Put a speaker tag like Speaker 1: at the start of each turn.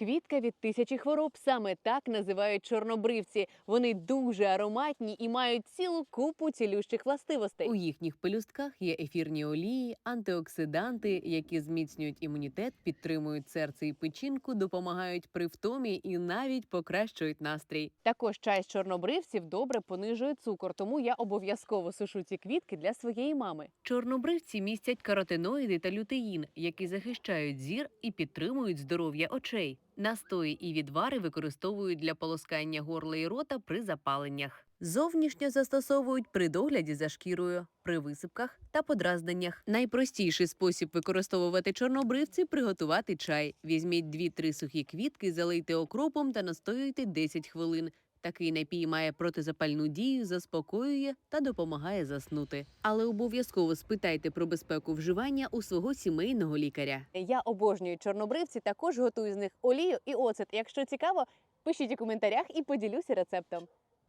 Speaker 1: Квітка від тисячі хвороб саме так називають чорнобривці. Вони дуже ароматні і мають цілу купу цілющих властивостей.
Speaker 2: У їхніх пелюстках є ефірні олії, антиоксиданти, які зміцнюють імунітет, підтримують серце і печінку, допомагають при втомі і навіть покращують настрій.
Speaker 1: Також чай з чорнобривців добре понижує цукор, тому я обов'язково сушу ці квітки для своєї мами.
Speaker 2: Чорнобривці містять каротиноїди та лютеїн, які захищають зір і підтримують здоров'я очей. Настої і відвари використовують для полоскання горла і рота при запаленнях. Зовнішньо застосовують при догляді за шкірою, при висипках та подразненнях. Найпростіший спосіб використовувати чорнобривці приготувати чай. Візьміть 2-3 сухі квітки, залийте окропом та настоюйте 10 хвилин. Такий напій має протизапальну дію, заспокоює та допомагає заснути. Але обов'язково спитайте про безпеку вживання у свого сімейного лікаря.
Speaker 1: Я обожнюю чорнобривці, також готую з них олію і оцет. Якщо цікаво, пишіть у коментарях і поділюся рецептом.